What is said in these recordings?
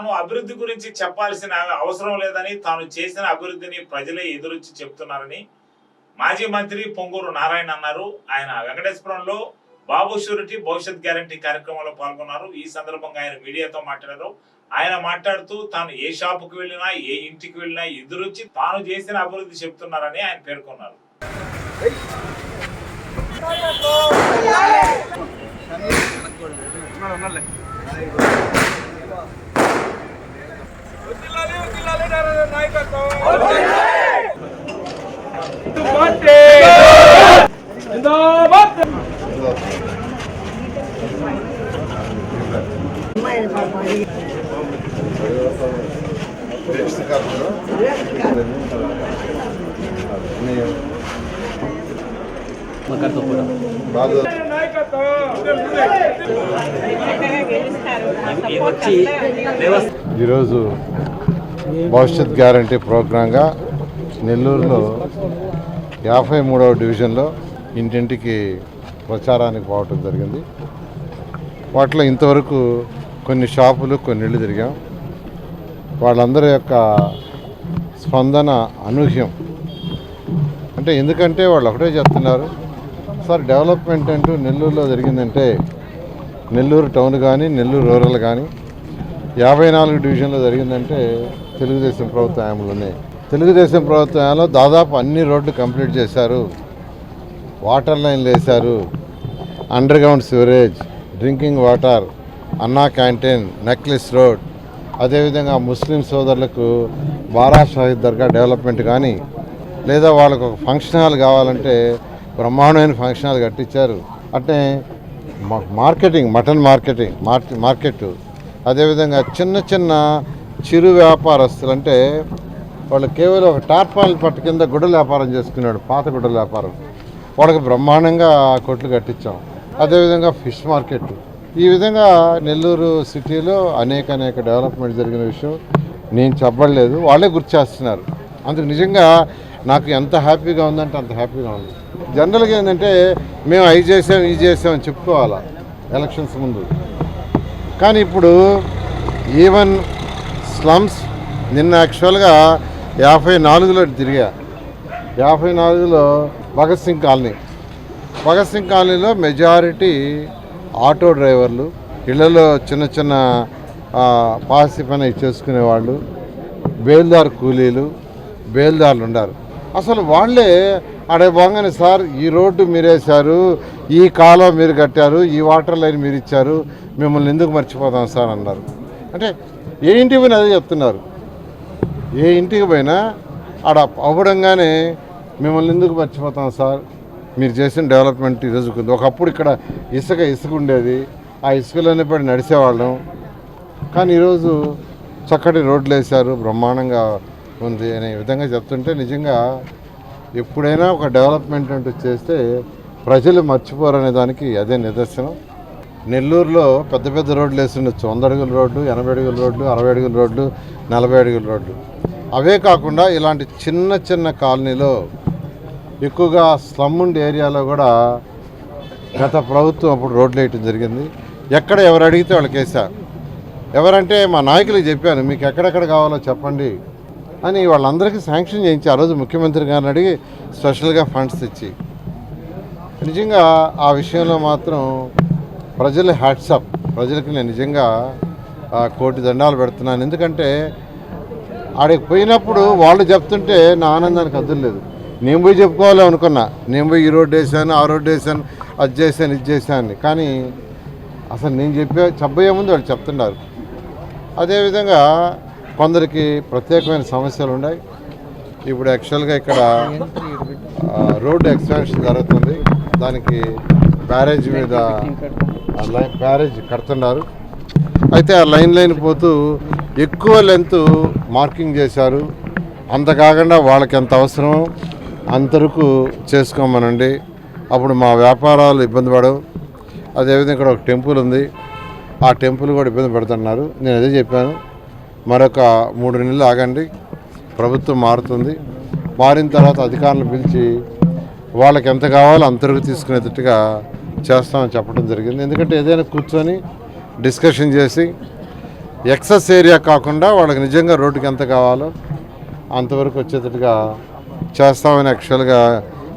తాను అభివృద్ధి గురించి చెప్పాల్సిన అవసరం లేదని తాను చేసిన అభివృద్ధిని ప్రజలే ఎదురొచ్చి చెప్తున్నారని మాజీ మంత్రి పొంగూరు నారాయణ అన్నారు. ఆయన వెంకటేశ్వరంలో బాబు షూరిటీ భవిష్యత్ గ్యారంటీ కార్యక్రమంలో పాల్గొన్నారు. ఈ సందర్భంగా ఆయన మీడియాతో మాట్లాడారు. ఆయన మాట్లాడుతూ తాను ఏ షాపుకి వెళ్ళినా ఏ ఇంటికి వెళ్ళినా ఎదురొచ్చి తాను చేసిన అభివృద్ధి చెప్తున్నారని ఆయన పేర్కొన్నారు. నాయకత్వం. ఈరోజు భవిష్యత్ గ్యారంటీ ప్రోగ్రాంగా నెల్లూరులో యాభై మూడవ డివిజన్లో ఇంటింటికి ప్రచారానికి పోవటం జరిగింది. వాటిలో ఇంతవరకు కొన్ని షాపులు కొన్ని ఇళ్ళు తిరిగాం. వాళ్ళందరి యొక్క స్పందన అనూహ్యం. అంటే ఎందుకంటే వాళ్ళు ఒకటే చెప్తున్నారు సార్ డెవలప్మెంట్ అంటూ నెల్లూరులో జరిగిందంటే నెల్లూరు టౌన్ కానీ నెల్లూరు రూరల్ కానీ యాభై నాలుగు డివిజన్లో జరిగిందంటే తెలుగుదేశం ప్రభుత్వ హయాంలోనే. తెలుగుదేశం ప్రభుత్వ హయాంలో దాదాపు అన్ని రోడ్లు కంప్లీట్ చేశారు. వాటర్ లైన్లు వేశారు. Underground sewerage drinking water Anna canteen necklace road అదేవిధంగా ముస్లిం సోదరులకు బారా షాహిద్ దర్గా డెవలప్మెంట్ కానీ లేదా వాళ్ళకు ఒక ఫంక్షన్ హాల్ కావాలంటే బ్రహ్మాండమైన ఫంక్షన్ హాల్ కట్టించారు. అంటే marketing mutton marketing market market అదేవిధంగా చిన్న చిన్న చిరు వ్యాపారస్తులు అంటే వాళ్ళు కేవలం ఒక టార్పాల్ పట్టు కింద గుడ్డల వ్యాపారం చేసుకున్నాడు పాత గుడ్డల వ్యాపారం. వాళ్ళకి బ్రహ్మాండంగా కొట్లు కట్టించాం. అదేవిధంగా ఫిష్ మార్కెట్ ఈ విధంగా నెల్లూరు సిటీలో అనేక అనేక డెవలప్మెంట్ జరిగిన విషయం నేను చెప్పలేదు. వాళ్ళే గుర్తు చేస్తున్నారు. అందుకు నిజంగా నాకు ఎంత హ్యాపీగా ఉందంటే అంత హ్యాపీగా ఉంది. జనరల్గా ఏంటంటే మేము అవి చేసాం ఇది చేసాం అని చెప్పుకోవాలా ఎలక్షన్స్ ముందు. కానీ ఇప్పుడు ఈవెన్ స్లమ్స్ నిన్న యాక్చువల్గా యాభై నాలుగులో తిరిగా. యాభై నాలుగులో భగత్ సింగ్ కాలనీ. భగత్ సింగ్ కాలనీలో మెజారిటీ ఆటో డ్రైవర్లు ఇళ్ళలో చిన్న చిన్న పాసి పని చేసుకునే వాళ్ళు బేల్దార్ కూలీలు బేల్దార్లు ఉండారు. అసలు వాళ్ళే ఆడే బాగానే సార్ ఈ రోడ్డు మీరేశారు ఈ కాలం మీరు కట్టారు ఈ వాటర్ లైన్ మీరు ఇచ్చారు మిమ్మల్ని ఎందుకు మర్చిపోతాం సార్ అన్నారు. అంటే ఏ ఇంటికి పోయినా అదే చెప్తున్నారు. ఏ ఇంటికి పోయినా ఆడ అవ్వడంగానే మిమ్మల్ని ఎందుకు మర్చిపోతాం సార్? మీరు చేసిన డెవలప్మెంట్ ఈరోజు ఉంది. ఒకప్పుడు ఇక్కడ ఇసుక ఇసుక ఉండేది. ఆ ఇసుకలోనే పడి నడిచేవాళ్ళం. కానీ ఈరోజు చక్కటి రోడ్లు వేశారు బ్రహ్మాండంగా ఉంది అనే విధంగా చెప్తుంటే నిజంగా ఎప్పుడైనా ఒక డెవలప్మెంట్ అంటూ చేస్తే ప్రజలు మర్చిపోరనే దానికి అదే నిదర్శనం. నెల్లూరులో పెద్ద పెద్ద రోడ్లు వేస్తుండొచ్చు. వంద అడుగుల రోడ్లు ఎనభై అడుగుల రోడ్లు అరవై అడుగుల రోడ్లు నలభై అడుగుల రోడ్లు. అవే కాకుండా ఇలాంటి చిన్న చిన్న కాలనీలో ఎక్కువగా స్లమ్ ఉండే ఏరియాలో కూడా గత ప్రభుత్వం అప్పుడు రోడ్లు వేయటం జరిగింది. ఎక్కడ ఎవరు అడిగితే వాళ్ళకి వేసా ఎవరంటే మా నాయకులకు చెప్పాను మీకు ఎక్కడెక్కడ కావాలో చెప్పండి. అని వాళ్ళందరికీ శాంక్షన్ చేయించి ఆ రోజు ముఖ్యమంత్రి గారిని అడిగి స్పెషల్గా ఫండ్స్ ఇచ్చి నిజంగా ఆ విషయంలో మాత్రం ప్రజల హ్యాట్సప్ ప్రజలకు నేను నిజంగా కోటి దండాలు పెడుతున్నాను. ఎందుకంటే ఆడికి పోయినప్పుడు వాళ్ళు చెప్తుంటే నా ఆనందానికి అద్దులేదు నేను పోయి చెప్పుకోవాలి అనుకున్నా. నేను పోయి ఈ రోడ్డు వేసాను ఆ రోడ్డు వేసాను అది చేశాను ఇది చేశాను కానీ అసలు నేను చెప్పే చెప్పబోయే ముందు వాళ్ళు చెప్తున్నారు. అదేవిధంగా కొందరికి ప్రత్యేకమైన సమస్యలు ఉన్నాయి. ఇప్పుడు యాక్చువల్గా ఇక్కడ రోడ్డు ఎక్స్పాన్షన్ జరుగుతుంది. దానికి బ్యారేజ్ మీద ఆ లైన్ బ్యారేజ్ కడుతున్నారు. అయితే ఆ లైన్ లైన్ పోతూ ఎక్కువ లెంత్ మార్కింగ్ చేశారు. అంత కాకుండా వాళ్ళకి ఎంత అవసరమో అంతరకు చేసుకోమనండి. అప్పుడు మా వ్యాపారాలు ఇబ్బంది పడవు. అదేవిధంగా ఇక్కడ ఒక టెంపుల్ ఉంది. ఆ టెంపుల్ కూడా ఇబ్బంది పెడుతున్నారు. నేను అదే చెప్పాను. మరొక మూడు నెలలు ఆగండి. ప్రభుత్వం మారుతుంది. మారిన తర్వాత అధికారులు పిలిచి వాళ్ళకి ఎంత కావాలో అంతవరకు తీసుకునేటట్టుగా చేస్తామని చెప్పడం జరిగింది. ఎందుకంటే ఏదైనా కూర్చొని డిస్కషన్ చేసి ఎక్సెస్ ఏరియా కాకుండా వాళ్ళకి నిజంగా రోడ్డుకి ఎంత కావాలో అంతవరకు వచ్చేటట్టుగా చేస్తామని యాక్చువల్గా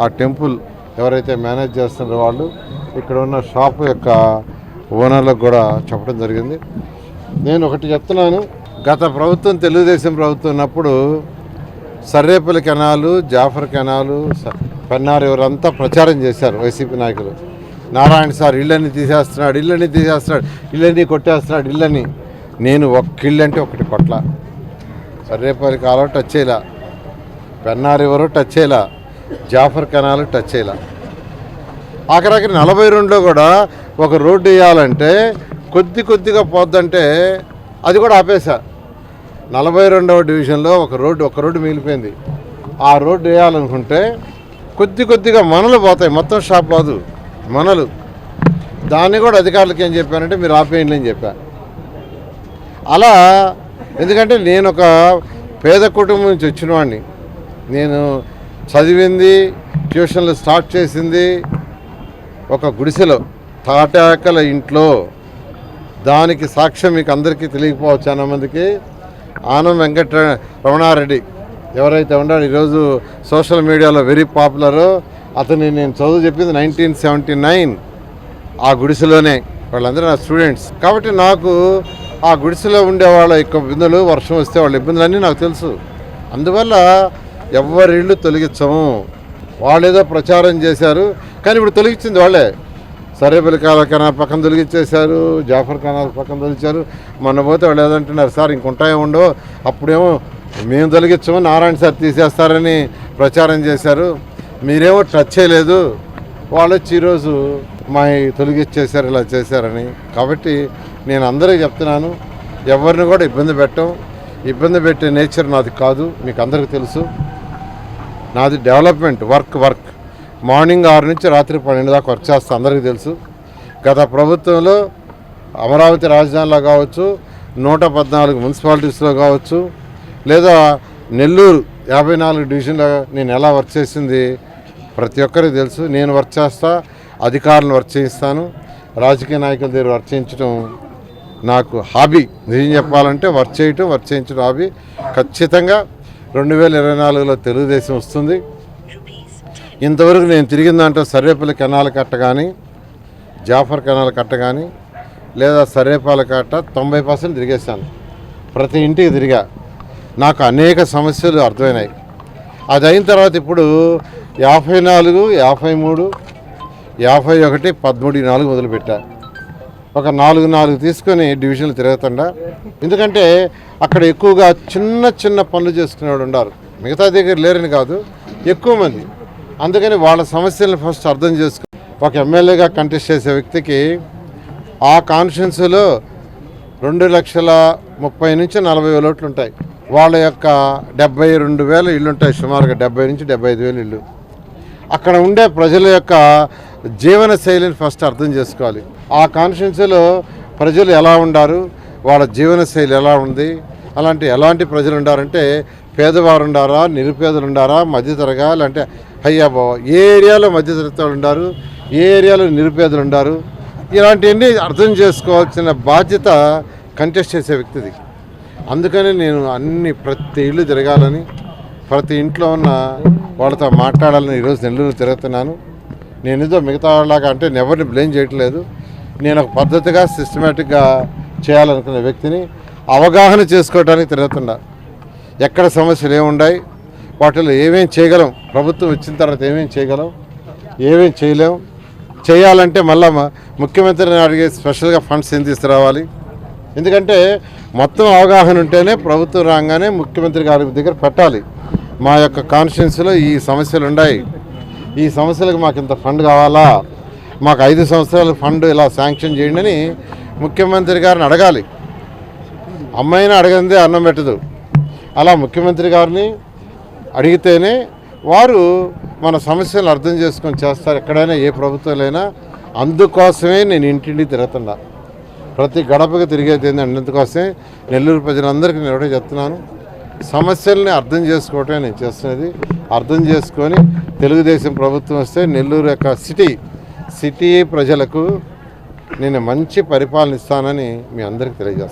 ఆ టెంపుల్ ఎవరైతే మేనేజ్ చేస్తున్నారో వాళ్ళు ఇక్కడ ఉన్న షాపు యొక్క ఓనర్లకు కూడా చెప్పడం జరిగింది. నేను ఒకటి చెప్తున్నాను. గత ప్రభుత్వం తెలుగుదేశం ప్రభుత్వం ఉన్నప్పుడు సర్రేపల్లి కెనాలు జాఫర్ కెనాలు స- పెన్నార్ ఎవరంతా ప్రచారం చేశారు వైసీపీ నాయకులు. నారాయణ సార్ ఇళ్ళని తీసేస్తున్నాడు ఇళ్ళని తీసేస్తున్నాడు ఇళ్ళని కొట్టేస్తున్నాడు ఇళ్ళని. నేను ఒక్క ఇల్లు అంటే ఒకటి కొట్ల. సర్రేపల్లి కాలువ టచ్ చేయలా. పెన్నార్ ఎవరు టచ్ చేయలా. జాఫర్ కెనాలు టచ్ చేయలా. ఆఖరాకి నలభై రెండులో కూడా ఒక రోడ్డు వేయాలంటే కొద్ది కొద్దిగా పోద్దంటే అది కూడా ఆపేశా. నలభై రెండవ డివిజన్లో ఒక రోడ్డు ఒక రోడ్డు మిగిలిపోయింది. ఆ రోడ్డు వేయాలనుకుంటే కొద్ది కొద్దిగా మనలు పోతాయి. మొత్తం షాప్ కాదు మనలు. దాన్ని కూడా అధికారులకు ఏం చెప్పానంటే మీరు ఆపేయండి అని చెప్పాను అలా ఎందుకంటే నేను ఒక పేద కుటుంబం నుంచి వచ్చిన వాడిని. నేను చదివింది ట్యూషన్లు స్టార్ట్ చేసింది ఒక గుడిసెలో తాటాకల ఇంట్లో. దానికి సాక్ష్యం మీకు అందరికీ తెలియకపోవచ్చు చాలా మందికి ఆనం వెంకట రమణారెడ్డి ఎవరైతే ఉన్నాడో ఈరోజు సోషల్ మీడియాలో వెరీ పాపులర్ అతని నేను చదువు చెప్పింది నైన్టీన్ సెవెంటీ నైన్ ఆ గుడిసెలోనే వాళ్ళందరూ నా స్టూడెంట్స్ కాబట్టి నాకు ఆ గుడిసెలో ఉండే వాళ్ళ యొక్క ఇబ్బందులు వర్షం వస్తే వాళ్ళ ఇబ్బందులన్నీ నాకు తెలుసు. అందువల్ల ఎవరిళ్ళు తొలగించము. వాళ్ళేదో ప్రచారం చేశారు కానీ ఇప్పుడు తొలగించింది వాళ్ళే. సరేపల్లి కాల కెనాల్ పక్కన తొలగించేశారు జాఫర్ కెనాల్ పక్కన తొలిచారు. మొన్న పోతే వాళ్ళు ఏదంటున్నారు సార్ ఇంకుంటాయో ఉండవు? అప్పుడేమో మేము తొలగించము నారాయణ సార్ తీసేస్తారని ప్రచారం చేశారు. మీరేమో టచ్ చేయలేదు. వాళ్ళు వచ్చి ఈరోజు మా తొలగిచ్చేసారు ఇలా చేశారని. కాబట్టి నేను అందరికీ చెప్తున్నాను ఎవరిని కూడా ఇబ్బంది పెట్టం. ఇబ్బంది పెట్టే నేచర్ నాది కాదు మీకు అందరికీ తెలుసు. నాది డెవలప్మెంట్ వర్క్ వర్క్. మార్నింగ్ ఆరు నుంచి రాత్రి పన్నెండు దాకా వర్క్ చేస్తా అందరికీ తెలుసు. గత ప్రభుత్వంలో అమరావతి రాజధానిలో కావచ్చు నూట పద్నాలుగు మున్సిపాలిటీస్లో కావచ్చు లేదా నెల్లూరు యాభై నాలుగు డివిజన్లో నేను ఎలా వర్క్ చేసింది ప్రతి ఒక్కరికి తెలుసు. నేను వర్క్ చేస్తా అధికారులను వర్క్ చేయిస్తాను. రాజకీయ నాయకుల దగ్గర వర్క్ చేయించడం నాకు హాబీ. నిజం చెప్పాలంటే వర్క్ చేయటం వర్క్ చేయించడం హాబీ. ఖచ్చితంగా రెండు వేల ఇరవై నాలుగులో తెలుగుదేశం వస్తుంది. ఇంతవరకు నేను తిరిగిన దాంట్లో సర్వేపల్లి కెనాల కట్ట కానీ జాఫర్ కెనాల కట్ట కానీ లేదా సర్వేపాల కట్ట తొంభై పర్సెంట్ తిరిగేశాను. ప్రతి ఇంటికి తిరిగా. నాకు అనేక సమస్యలు అర్థమైనాయి. అది అయిన తర్వాత ఇప్పుడు యాభై నాలుగు యాభై మూడు యాభై ఒకటి పదమూడు నాలుగు మొదలుపెట్టా. ఒక నాలుగు నాలుగు తీసుకొని డివిజన్లు తిరుగుతుండా. ఎందుకంటే అక్కడ ఎక్కువగా చిన్న చిన్న పనులు చేసుకునేవాడు ఉన్నారు మిగతా దగ్గర లేరని కాదు ఎక్కువ మంది. అందుకని వాళ్ళ సమస్యలను ఫస్ట్ అర్థం చేసుకుని ఒక ఎమ్మెల్యేగా కంటెస్ట్ చేసే వ్యక్తికి ఆ కాన్స్టిట్యున్సీలో రెండు లక్షల ముప్పై నుంచి నలభై వేల ఓట్లు ఉంటాయి. వాళ్ళ యొక్క డెబ్బై రెండు వేల ఇళ్ళు ఉంటాయి. సుమారుగా డెబ్బై నుంచి డెబ్బై ఐదు వేలు ఇళ్ళు. అక్కడ ఉండే ప్రజల యొక్క జీవన శైలిని ఫస్ట్ అర్థం చేసుకోవాలి. ఆ కాన్స్టిట్యున్సీలో ప్రజలు ఎలా ఉండారు? వాళ్ళ జీవన శైలి ఎలా ఉంది? అలాంటి ఎలాంటి ప్రజలు ఉండారంటే పేదవారు ఉండారా? నిరుపేదలు ఉండారా? మధ్యతరగా లేదంటే అయ్యా బావ ఏ ఏరియాలో మధ్యతరగతి ఉన్నారు ఉండారు ఏ ఏరియాలో నిరుపేదలు ఉన్నారు ఇలాంటివన్నీ అర్థం చేసుకోవాల్సిన బాధ్యత కంటెస్ట్ చేసే వ్యక్తిది. అందుకని నేను అన్ని ప్రతి ఇల్లు తిరగాలని ప్రతి ఇంట్లో ఉన్న వాళ్ళతో మాట్లాడాలని ఈరోజు నెల్లూరు తిరుగుతున్నాను. నేను ఏదో మిగతా వాళ్ళలాగా అంటే నేను ఎవరిని బ్లేమ్ చేయట్లేదు. నేను ఒక పద్ధతిగా సిస్టమేటిక్గా చేయాలనుకునే వ్యక్తిని అవగాహన చేసుకోవడానికి తిరుగుతున్నా. ఎక్కడ సమస్యలు ఏముండాయి వాటిలో ఏమేమి చేయగలం? ప్రభుత్వం వచ్చిన తర్వాత ఏమేమి చేయగలం? ఏమేం చేయలేం? చేయాలంటే మళ్ళా ముఖ్యమంత్రిని అడిగే స్పెషల్గా ఫండ్స్ ఏం తీసుకురావాలి? ఎందుకంటే మొత్తం అవగాహన ఉంటేనే ప్రభుత్వం రాగానే ముఖ్యమంత్రి గారి దగ్గర పెట్టాలి. మా యొక్క కాన్స్టిట్యున్సీలో ఈ సమస్యలు ఉన్నాయి. ఈ సమస్యలకు మాకు ఇంత ఫండ్ కావాలా? మాకు ఐదు సంవత్సరాల ఫండ్ ఇలా శాంక్షన్ చేయండి అని ముఖ్యమంత్రి గారిని అడగాలి. అమ్మాయిని అడగందే అన్నం పెట్టదు. అలా ముఖ్యమంత్రి గారిని అడిగితేనే వారు మన సమస్యలు అర్థం చేసుకొని చేస్తారు ఎక్కడైనా ఏ ప్రభుత్వాలైనా. అందుకోసమే నేను ఇంటింటికి తిరుగుతున్నా. ప్రతి గడపకి తిరిగేది ఏంటంటే అందుకోసమే నెల్లూరు ప్రజలందరికీ నేను ఒకటే చెప్తున్నాను. సమస్యల్ని అర్థం చేసుకోవటమే నేను చేస్తున్నది. అర్థం చేసుకొని తెలుగుదేశం ప్రభుత్వం వస్తే నెల్లూరు యొక్క సిటీ సిటీ ప్రజలకు నేను మంచి పరిపాలన ఇస్తానని మీ అందరికీ తెలియజేస్తాను